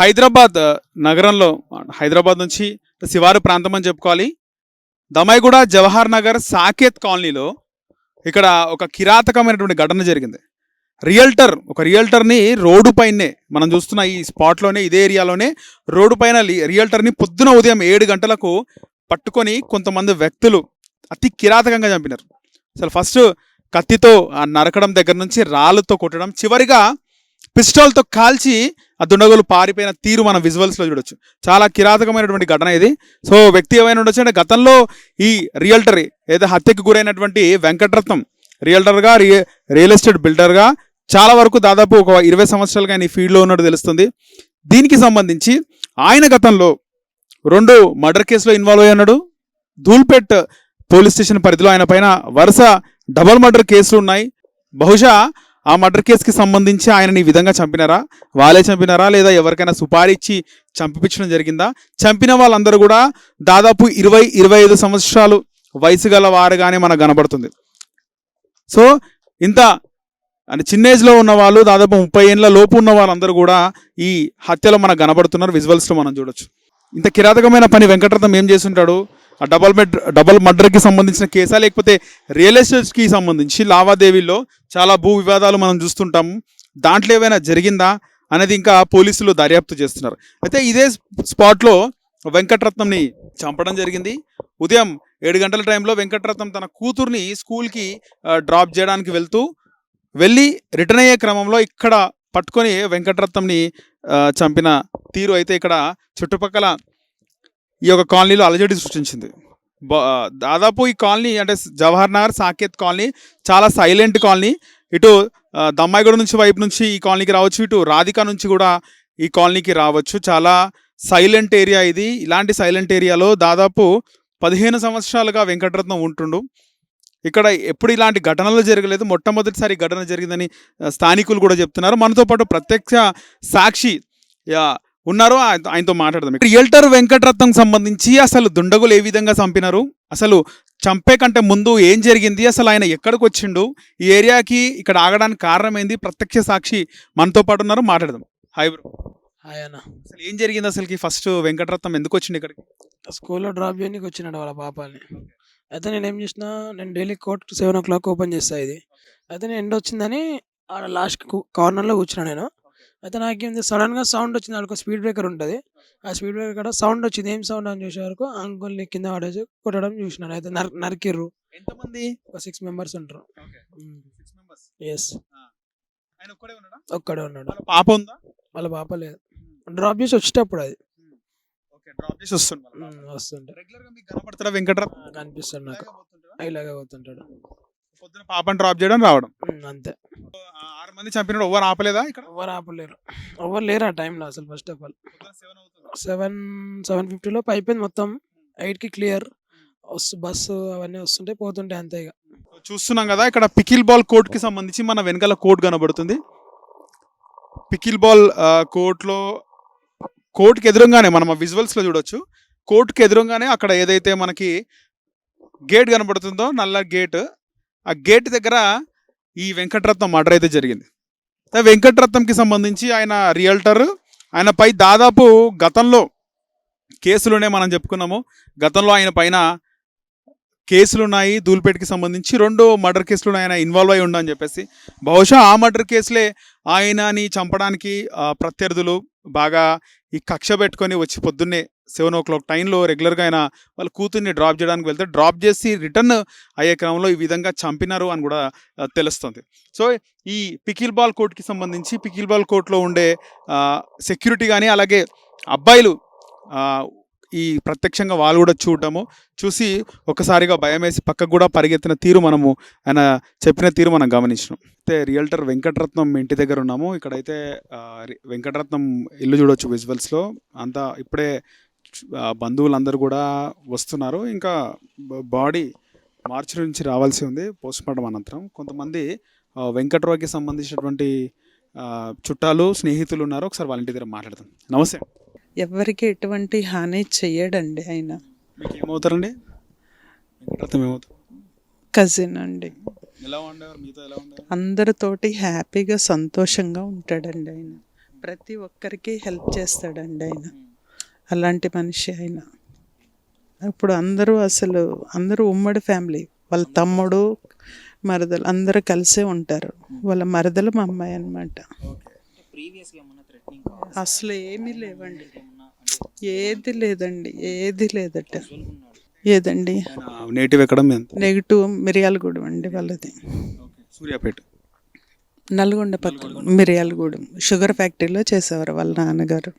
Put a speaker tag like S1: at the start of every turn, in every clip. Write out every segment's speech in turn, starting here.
S1: హైదరాబాద్ నగరంలో హైదరాబాద్ నుంచి శివారు ప్రాంతం అని చెప్పుకోవాలి. దమైగూడ జవహర్ నగర్ సాకేత్ కాలనీలో ఇక్కడ ఒక కిరాతకమైనటువంటి ఘటన జరిగింది. రియల్టర్ ఒక రియల్టర్ని రోడ్డు పైనే మనం చూస్తున్న ఈ స్పాట్లోనే ఇదే ఏరియాలోనే రోడ్డు పైన రియల్టర్ని పొద్దున ఉదయం ఏడు గంటలకు పట్టుకొని కొంతమంది వ్యక్తులు అతి కిరాతకంగా చంపినారు. అసలు ఫస్ట్ కత్తితో ఆ నరకడం దగ్గర నుంచి రాళ్ళతో కొట్టడం చివరిగా పిస్టల్తో కాల్చి ఆ దుండగులు పారిపోయిన తీరు మన విజువల్స్లో చూడొచ్చు. చాలా కిరాతకమైనటువంటి ఘటన ఇది. సో వ్యక్తి ఏమైనా ఉండొచ్చు అంటే గతంలో ఈ రియల్టర్ ఏదో హత్యకు గురైనటువంటి వెంకటరత్నం రియల్టర్గా రి రియల్ ఎస్టేట్ బిల్డర్గా చాలా వరకు దాదాపు ఒక ఇరవై సంవత్సరాలుగా ఆయన ఈ ఫీల్డ్లో ఉన్నట్టు తెలుస్తుంది. దీనికి సంబంధించి ఆయన గతంలో రెండు మర్డర్ కేసులో ఇన్వాల్వ్ అయి ఉన్నాడు. ధూల్పేట్ పోలీస్ స్టేషన్ పరిధిలో ఆయన పైన వరుస డబల్ మర్డర్ కేసులు ఉన్నాయి. బహుశా ఆ మర్డర్ కేసుకి సంబంధించి ఆయనని ఈ విధంగా చంపినారా? వాళ్ళే చంపినారా? లేదా ఎవరికైనా సుపారీ ఇచ్చి చంపించడం జరిగిందా? చంపిన వాళ్ళందరూ కూడా దాదాపు ఇరవై ఇరవై ఐదు సంవత్సరాలు వయసు గల వారుగానే మనకు కనబడుతుంది. సో ఇంత అంటే చిన్న ఏజ్లో ఉన్న వాళ్ళు దాదాపు ముప్పై ఏళ్ళ లోపు ఉన్న వాళ్ళందరూ కూడా ఈ హత్యలో మనకు కనబడుతున్నారు. విజువల్స్లో మనం చూడొచ్చు. ఇంత కిరాతకమైన పని వెంకటరత్నం ఏం చేస్తుంటాడు? ఆ డబల్ మెడ్ డబల్ మర్డర్కి సంబంధించిన కేసా లేకపోతే రియల్ ఎస్టేట్స్కి సంబంధించి లావాదేవీల్లో చాలా భూ వివాదాలు మనం చూస్తుంటాము దాంట్లో ఏమైనా జరిగిందా అనేది ఇంకా పోలీసులు దర్యాప్తు చేస్తున్నారు. అయితే ఇదే స్పాట్లో వెంకటరత్నంని చంపడం జరిగింది. ఉదయం ఏడు గంటల టైంలో వెంకటరత్నం తన కూతుర్ని స్కూల్కి డ్రాప్ చేయడానికి వెళ్తూ వెళ్ళి రిటర్న్ అయ్యే క్రమంలో ఇక్కడ పట్టుకొని వెంకటరత్నంని చంపిన తీరు అయితే ఇక్కడ చుట్టుపక్కల ఈ యొక్క కాలనీలో అలజడి సృష్టించింది. బ- దాదాపు ఈ కాలనీ అంటే జవహర్ నగర్ సాకేత్ కాలనీ చాలా సైలెంట్ కాలనీ. ఇటు దమ్మాయిగూడ నుంచి వైపు నుంచి ఈ కాలనీకి రావచ్చు ఇటు రాధిక నుంచి కూడా ఈ కాలనీకి రావచ్చు. చాలా సైలెంట్ ఏరియా ఇది. ఇలాంటి సైలెంట్ ఏరియాలో దాదాపు పదిహేను సంవత్సరాలుగా వెంకటరత్నం ఉంటుండు. ఇక్కడ ఎప్పుడు ఇలాంటి ఘటనలు జరగలేదు. మొట్టమొదటిసారి ఘటన జరిగిందని స్థానికులు కూడా చెప్తున్నారు. మనతో పాటు ప్రత్యక్ష సాక్షి ఉన్నారు ఆయన- ఆయనతో మాట్లాడదాం. రియల్టర్ వెంకటరత్నం సంబంధించి అసలు దుండగులు ఏ విధంగా చంపినారు? అసలు చంపే కంటే ముందు ఏం జరిగింది? అసలు ఆయన ఎక్కడికి వచ్చిండు? ఈ ఏరియాకి ఇక్కడ ఆగడానికి కారణం ఏంది ప్రత్యక్ష సాక్షి మనతో పాటు ఉన్నారు. మాట్లాడదాం. హాయ్ బ్రో
S2: ఆయన
S1: అసలు ఏం జరిగింది అసలుకి? ఫస్ట్ వెంకటరత్నం ఎందుకు వచ్చిండు ఇక్కడికి?
S2: స్కూల్లో డ్రాప్ చేయడానికి వచ్చినాడు వాళ్ళ పాపాని. అయితే నేను ఏం చేసిన నేను daily court seven o'clock open చేస్తా ఇది. అయితే నేను ఎండ్ వచ్చిందని ఆడ లాస్ట్ కార్నర్లో కూర్చున్నా నేను. అయితే నాకేంది సడన్గా సౌండ్ వచ్చింది ఒక స్పీడ్ బ్రేకర్ ఉంటుంది. ఆ స్పీడ్ బ్రేకర్ కూడా సౌండ్ వచ్చింది. ఏం సౌండ్ అని చూసే వరకు అంకుల్ని కింద పడేసి కొట్టడం చూసినాను అయితే నర్ నరికిర్రు.
S1: ఎంతమంది?
S2: ఒక సిక్స్ మెంబర్స్ ఉంటారు. ఎస్
S1: ఒక్కడే ఉన్నాడా? పాప ఉందా?
S2: వాళ్ళ పాప లేదు. డ్రాప్ చేసి వచ్చేటప్పుడు అది.
S1: ఓకే డ్రాప్ చేసి మీకు
S2: కనిపిస్తాడు నాకు.
S1: ఇలాగే పోతుంటాడా? పొద్దున పాపని డ్రాప్ చేయడం రావడం.
S2: అంతే.
S1: మంది చంపినాడు ఎవరు ఆపలేదా ఇక్కడ?
S2: ఎవరు ఆపలేరు. ఎవరు లేరు ఆ టైంలో అసలు ఫస్ట్ ఆఫ్ ఆల్
S1: సెవెన్ అవుతుంది?
S2: సెవెన్ ఫిఫ్టీలో అయిపోయింది మొత్తం. ఎయిట్కి క్లియర్ వస్తు బస్సు అవన్నీ వస్తుంటే పోతుంటే అంతే ఇక
S1: చూస్తున్నాం కదా ఇక్కడ పికిల్ బాల్ కోర్ట్కి సంబంధించి మన వెనకాల కోర్ట్ కనబడుతుంది. పికిల్ బాల్ కోర్ట్లో కోర్టుకి ఎదురుగానే మనం ఆ visuals లో చూడొచ్చు. కోర్టుకి ఎదురుగానే అక్కడ ఏదైతే మనకి గేట్ కనబడుతుందో నల్ల గేట్ ఆ గేట్ దగ్గర ఈ వెంకటరత్నం మర్డర్ అయితే జరిగింది. వెంకటరత్నంకి సంబంధించి ఆయన రియల్టర్ ఆయనపై దాదాపు గతంలో కేసులునే మనం చెప్పుకున్నాము. గతంలో ఆయన పైన కేసులు ఉన్నాయి ధూల్పేటకి సంబంధించి రెండు మర్డర్ కేసులు ఆయన ఇన్వాల్వ్ అయి ఉండని చెప్పేసి. బహుశా ఆ మర్డర్ కేసులే ఆయనని చంపడానికి ప్రత్యర్థులు బాగా ఈ కక్ష పెట్టుకొని వచ్చి పొద్దున్నే సెవెన్ ఓ క్లాక్ టైంలో రెగ్యులర్గా ఆయన వాళ్ళ కూతుర్ని డ్రాప్ చేయడానికి వెళ్తే డ్రాప్ చేసి రిటర్న్ అయ్యే క్రమంలో ఈ విధంగా చంపినారు అని కూడా తెలుస్తుంది. సో ఈ పికిల్ బాల్ కోర్టుకి సంబంధించి పికిల్ బాల్ కోర్టులో ఉండే సెక్యూరిటీ కానీ అలాగే అబ్బాయిలు ఈ ప్రత్యక్షంగా వాళ్ళు కూడా చూడటము చూసి ఒక్కసారిగా భయం వేసి పక్కకు కూడా పరిగెత్తిన తీరు మనము ఆయన చెప్పిన తీరు మనం గమనించినాం. అయితే రియల్టర్ వెంకటరత్నం ఇంటి దగ్గర ఉన్నాము. ఇక్కడైతే వెంకటరత్నం ఇల్లు చూడొచ్చు విజువల్స్లో. అంతా ఇప్పుడే బంధువులందరూ కూడా వస్తున్నారు. ఇంకా బాడీ మార్చి నుంచి రావాల్సి ఉంది పోస్ట్మార్టం అనంతరం. కొంతమంది వెంకట్రావుకి సంబంధించినటువంటి చుట్టాలు స్నేహితులు ఉన్నారు. ఒకసారి వాళ్ళ ఇంటి దగ్గర మాట్లాడదాం. నమస్తే.
S3: ఎవరికి ఎటువంటి హాని చెయ్యడండి ఆయన.
S1: ఏమవుతారండి
S3: కజిన్ అండి. అందరితోటి హ్యాపీగా సంతోషంగా ఉంటాడండి ఆయన. ప్రతి ఒక్కరికి హెల్ప్ చేస్తాడండి ఆయన. అలాంటి మనిషి ఆయన. ఇప్పుడు అందరూ అసలు అందరూ ఉమ్మడి ఫ్యామిలీ. వాళ్ళ తమ్ముడు మరదలు అందరూ కలిసే ఉంటారు. వాళ్ళ మరదలు మా అమ్మాయి అనమాట అసలు ఏమీ లేవండి. ఏది లేదండి. ఏది లేదట. ఏదండి?
S1: నేటివ్ ఎక్కడ
S3: నెగిటివ్ మిరియాలగూడెం అండి వాళ్ళది.
S1: సూర్యాపేట.
S3: నల్గొండ పక్క మిరియాలగూడెం. షుగర్ ఫ్యాక్టరీలో చేసేవారు వాళ్ళ నాన్నగారు.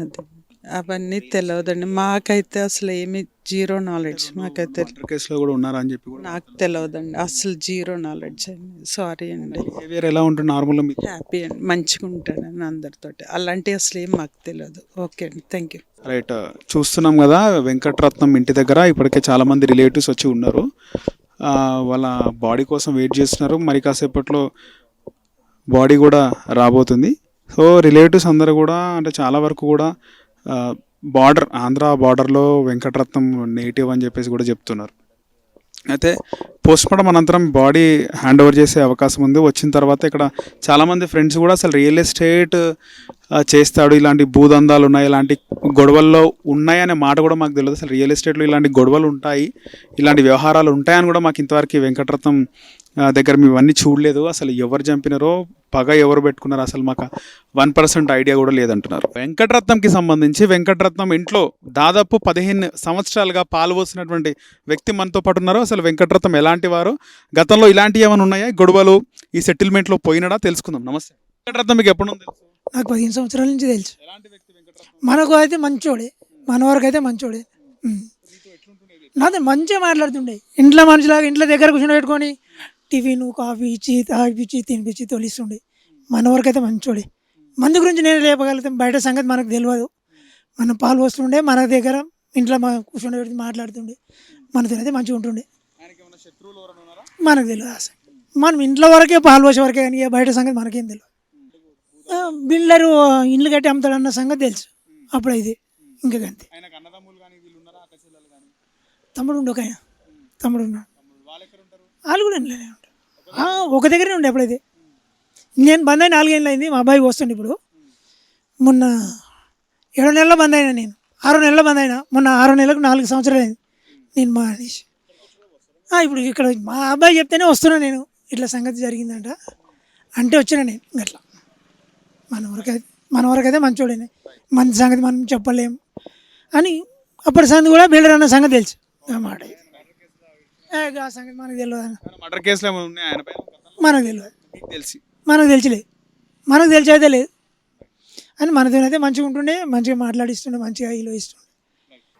S3: అది. అవన్నీ తెలియదండి మాకైతే అసలు ఏమి జీరో నాలెడ్జ్ మాకైతే
S1: కేసులో కూడా ఉన్నారా అని చెప్పి
S3: నాకు తెలియదండి అసలు జీరో నాలెడ్జ్ అండి. సారీ అండి.
S1: బిహేవియర్ ఎలా ఉంటుంది నార్మల్గా మీకు
S3: హ్యాపీ అండి. మంచిగా ఉంటానండి అందరితోటి. అలాంటి అసలు ఏం మాకు తెలియదు ఓకే అండి. Thank you.
S1: రైట్. చూస్తున్నాం కదా వెంకటరత్నం ఇంటి దగ్గర ఇప్పటికే చాలా మంది రిలేటివ్స్ వచ్చి ఉన్నారు. వాళ్ళ బాడీ కోసం వెయిట్ చేస్తున్నారు. మరి కాసేపట్లో బాడీ కూడా రాబోతుంది. సో రిలేటివ్స్ అందరూ కూడా అంటే చాలా వరకు కూడా బార్డర్ ఆంధ్ర బార్డర్లో వెంకటరత్నం నేటివ్ అని చెప్పేసి కూడా చెప్తున్నారు. అయితే పోస్ట్ మార్టం అనంతరం బాడీ హ్యాండ్ ఓవర్ చేసే అవకాశం ఉంది. వచ్చిన తర్వాత ఇక్కడ చాలామంది ఫ్రెండ్స్ కూడా అసలు రియల్ ఎస్టేట్ చేస్తాడు. ఇలాంటి భూదందాలు ఉన్నాయి ఇలాంటి గొడవల్లో ఉన్నాయనే మాట కూడా మాకు తెలియదు. అసలు రియల్ ఎస్టేట్లో ఇలాంటి గొడవలు ఉంటాయి ఇలాంటి వ్యవహారాలు ఉంటాయని కూడా మాకు ఇంతవరకు వెంకటరత్నం దగ్గర మేము ఇవన్నీ చూడలేదు. అసలు ఎవరు చంపినారో పగ ఎవరు పెట్టుకున్నారో అసలు మాకు వన్ పర్సెంట్ ఐడియా కూడా లేదంటున్నారు. వెంకటరత్నంకి సంబంధించి వెంకటరత్నం ఇంట్లో దాదాపు పదిహేను సంవత్సరాలుగా పాల్పోసినటువంటి వ్యక్తి మనతో పాటు ఉన్నారు. అసలు వెంకటరత్నం ఎలాంటి వారు? గతంలో ఇలాంటివి ఏమైనా ఉన్నాయా? గొడవలు ఈ సెటిల్మెంట్లో పోయినడా? తెలుసుకుందాం. నమస్తే. వెంకటరత్నం మీకు ఎప్పుడు
S2: నాకు పదిహేను సంవత్సరాల నుంచి తెలుసు. మనకు అయితే మంచోడే. మన వరకు అయితే మంచోడే. నాతో మంచిగా మాట్లాడుతుండే. ఇంట్లో మనిషిలాగా ఇంట్లో దగ్గర కూర్చొని పెట్టుకొని టిఫిన్ కాఫీ ఇచ్చి తాగిపించి తినిపించి తొలిస్తుండే. మన వరకు అయితే మంచోడే. మంది గురించి నేను లేపగలుగుతాం బయట సంగతి మనకు తెలియదు మనం పాలు పోస్తుండే మన దగ్గర ఇంట్లో మా పెట్టి మాట్లాడుతుండే. మనతో అయితే మంచిగా ఉంటుండే. మనకు తెలియదు అసలు మనం ఇంట్లో వరకే పాలు పోసే వరకే కానీ బయట సంగతి మనకేం తెలియదు బిల్డరు ఇల్లు కట్టి అమ్ముతాడన్న సంగతి తెలుసు. అప్పుడైతే ఇంకా అంతే. తమ్ముడు ఉండు ఒక ఆయన. తమ్ముడు ఉన్నాడు.
S1: వాళ్ళు
S2: కూడా ఒక దగ్గరే ఉండే అప్పుడైతే. నేను బంద్ అయిన నాలుగేళ్ళు అయింది మా అబ్బాయి వస్తుండే ఇప్పుడు. మొన్న ఏడో నెలల బంద్ అయినా నేను. ఆరో నెలల బంద్ అయినా. మొన్న ఆరో నెలలకు నాలుగు సంవత్సరాలు అయింది. నేను మా అనేసి ఇప్పుడు ఇక్కడ మా అబ్బాయి చెప్తేనే వస్తున్నా నేను. ఇట్లా సంగతి జరిగిందంట. అంటే వచ్చినా నేను అట్లా మన వరకైతే మన వరకైతే మంచోడేనే. మన సంగతి మనం చెప్పలేము అని అప్పటి సంగతి కూడా బిల్డర్ అన్న సంగతి తెలుసు. మాట ఆ సంగతి మనకు తెలియదు అన్న.
S1: మర్డర్ కేసులు ఏమైనా ఉన్నాయి? ఆయన పైన
S2: మనకు తెలియదు
S1: మీకు తెలిసి.
S2: మనకు తెలిసిలే. మనకు తెలిసి అయితే లేదు. అని మనతోనైతే మంచిగా ఉంటుండే మంచిగా మాట్లాడిస్తుండే మంచిగా ఇలా ఇస్తుండే.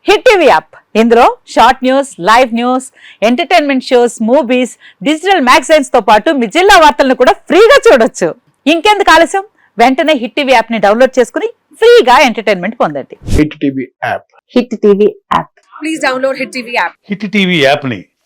S4: Hit TV app. ఇందులో short news live news entertainment shows movies digital మ్యాగజైన్స్తో పాటు మీ జిల్లా వార్తలను కూడా ఫ్రీగా చూడొచ్చు. ఇంకెందుకు ఆలస్యం? వెంటనే హిట్ టీవీ యాప్ని డౌన్లోడ్ చేసుకుని ఫ్రీగా ఎంటర్టైన్మెంట్ పొందండి.
S5: Hit TV app.
S4: Hit TV app.
S6: Hit TV యాప్ని